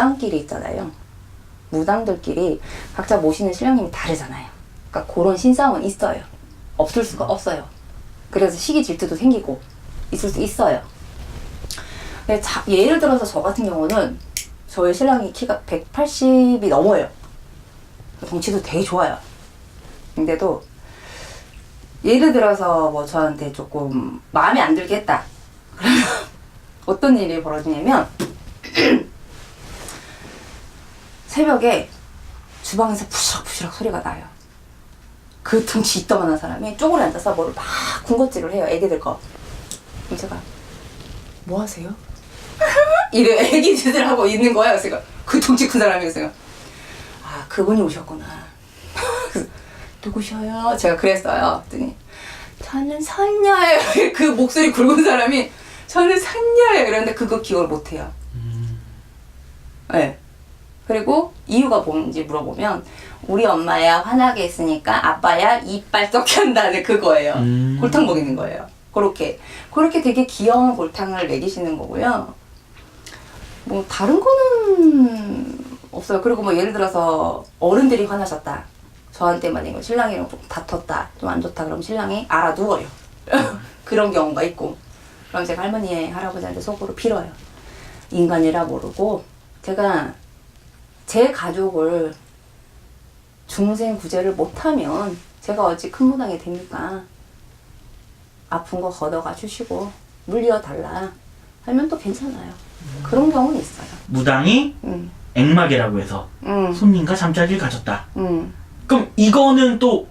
무당끼리 있잖아요. 무당들끼리 각자 모시는 신령님이 다르잖아요. 그러니까 그런 신상은 있어요. 없을 수가 없어요. 그래서 시기 질투도 생기고 있을 수 있어요. 근데 자, 예를 들어서 저 같은 경우는 저희 신랑이 키가 180이 넘어요. 덩치도 되게 좋아요. 근데도 예를 들어서 뭐 저한테 조금 마음에 안 들게 했다. 그러면 어떤 일이 벌어지냐면 새벽에 주방에서 부시럭부시럭 소리가 나요. 그 덩치 이따만한 사람이 쪼그려 앉아서 뭐를 막 군것질을 해요. 애기들 거. 그럼 제가 뭐 하세요? 이래 애기 짓을 하고 있는. 그래서 제가 그 덩치 큰 사람이 제가 아 그분이 오셨구나. 누구셔요? 제가 그랬어요. 그랬더니 저는 선녀예요. 그 목소리 굵은 사람이 저는 선녀예요. 이러는데 그거 기억을 못해요. 네. 그리고 이유가 뭔지 물어보면 우리 엄마야 화나게 했으니까 아빠야 이빨 썩게 한다는 그거예요. 음. 골탕 먹이는 거예요. 그렇게 그렇게 되게 귀여운 골탕을 먹이시는 거고요. 뭐 다른 거는 없어요. 그리고 뭐 예를 들어서 어른들이 화나셨다. 저한테 만약에 신랑이랑 좀 다퉜다. 좀 안 좋다. 그럼 신랑이 알아두어요. 그런 경우가 있고. 그럼 제가 할머니, 할아버지한테 속으로 빌어요. 인간이라 모르고 제가 제 가족을 중생 구제를 못하면 제가 어찌 큰 무당이 됩니까? 아픈 거 걷어가 주시고 물려달라 하면 또 괜찮아요. 그런 경우는 있어요. 무당이 음, 액막이라고 해서 음, 손님과 잠자리를 가졌다. 음. 그럼 이거는 또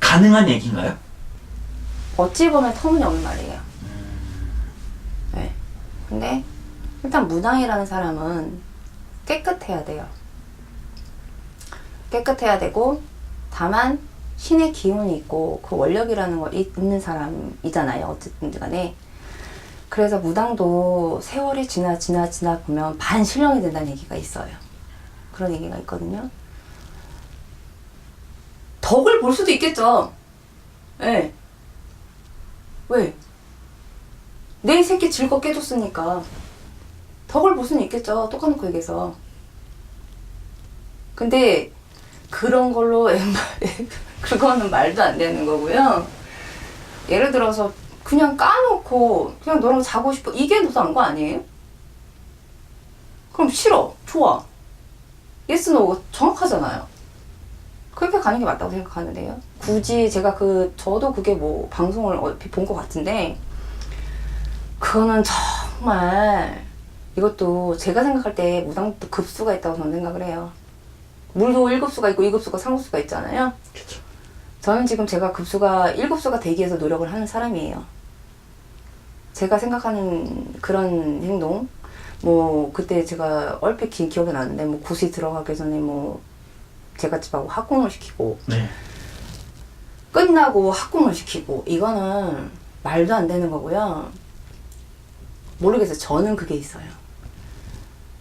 가능한 얘기인가요? 어찌 보면 터무니없는 말이에요. 네. 근데 일단 무당이라는 사람은 깨끗해야 돼요. 깨끗해야 되고 다만 신의 기운이 있고 그 원력이라는 거 있- 있는 사람이잖아요. 어쨌든 간에. 그래서 무당도 세월이 지나 지나 지나 보면 반신령이 된다는 얘기가 있어요. 그런 얘기가 있거든요. 덕을 볼 수도 있겠죠. 예. 네. 왜? 내 새끼 즐겁게 해줬으니까 덕을 볼 수는 있겠죠. 똑같놓고 얘기해서. 근데 그런 걸로 그거는 말도 안 되는 거고요. 예를 들어서 그냥 까놓고 그냥 너랑 자고 싶어 이게 더 나은 거 아니에요? 그럼 싫어 좋아 예스 노 정확하잖아요. 그렇게 가는 게 맞다고 생각하는데요. 굳이 제가 그 저도 그게 뭐 방송을 얼핏 본것 같은데 그거는 정말 이것도 제가 생각할 때 무당도 급수가 있다고 저는 생각을 해요. 물도 1급수가 있고 2급수가 3급수가 있잖아요. 그렇죠. 저는 지금 제가 급수가 1급수가 되기 위해서 노력을 하는 사람이에요. 제가 생각하는 그런 행동, 뭐, 그때 제가 얼핏 기, 기억이 나는데, 뭐, 굿이 들어가기 전에 뭐, 제가 집하고 학공을 시키고, 네. 끝나고 학공을 시키고, 이거는 말도 안 되는 거고요. 모르겠어요. 저는 그게 있어요.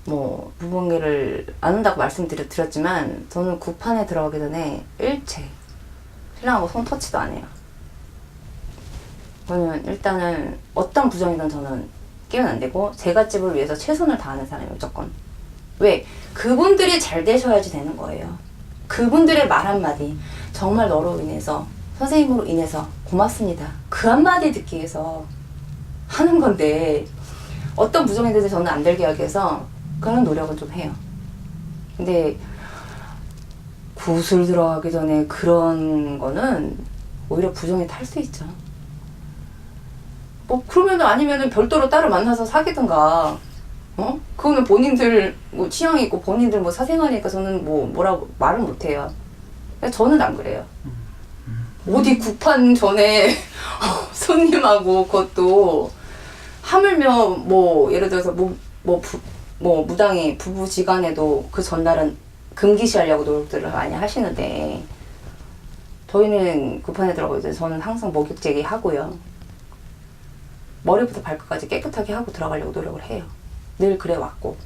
뭐, 부분계를 안 한다고 말씀드렸지만, 저는 구판에 들어가기 전에 일체, 신랑하고 손 터치도 안 해요. 저는 일단은 어떤 부정이든 저는 끼면 안 되고 제가 집을 위해서 최선을 다하는 사람이 무조건. 왜? 그분들이 잘 되셔야지 되는 거예요. 그분들의 말 한마디 정말 너로 인해서 선생님으로 인해서 고맙습니다. 그 한마디 듣기 위해서 하는 건데 어떤 부정이든 저는 안 들게 하기 위해서 그런 노력은 좀 해요. 근데 구슬 들어가기 전에 그런 거는 오히려 부정이 탈 수 있죠. 뭐 그러면은 아니면은 별도로 따로 만나서 사귀든가 어 그거는 본인들 뭐 취향이 있고 본인들 뭐 사생활이니까 저는 뭐 뭐라고 말을 못해요. 저는 안 그래요. 어디 국판 전에 손님하고 그것도 하물며 뭐 예를 들어서 뭐뭐 뭐 무당이 부부지간에도 그 전날은 금기시하려고 노력들을 많이 하시는데 저희는 급판에 들어가기 전에 저는 항상 목욕 제기 하고요. 머리부터 발끝까지 깨끗하게 하고 들어가려고 노력을 해요. 늘 그래 왔고.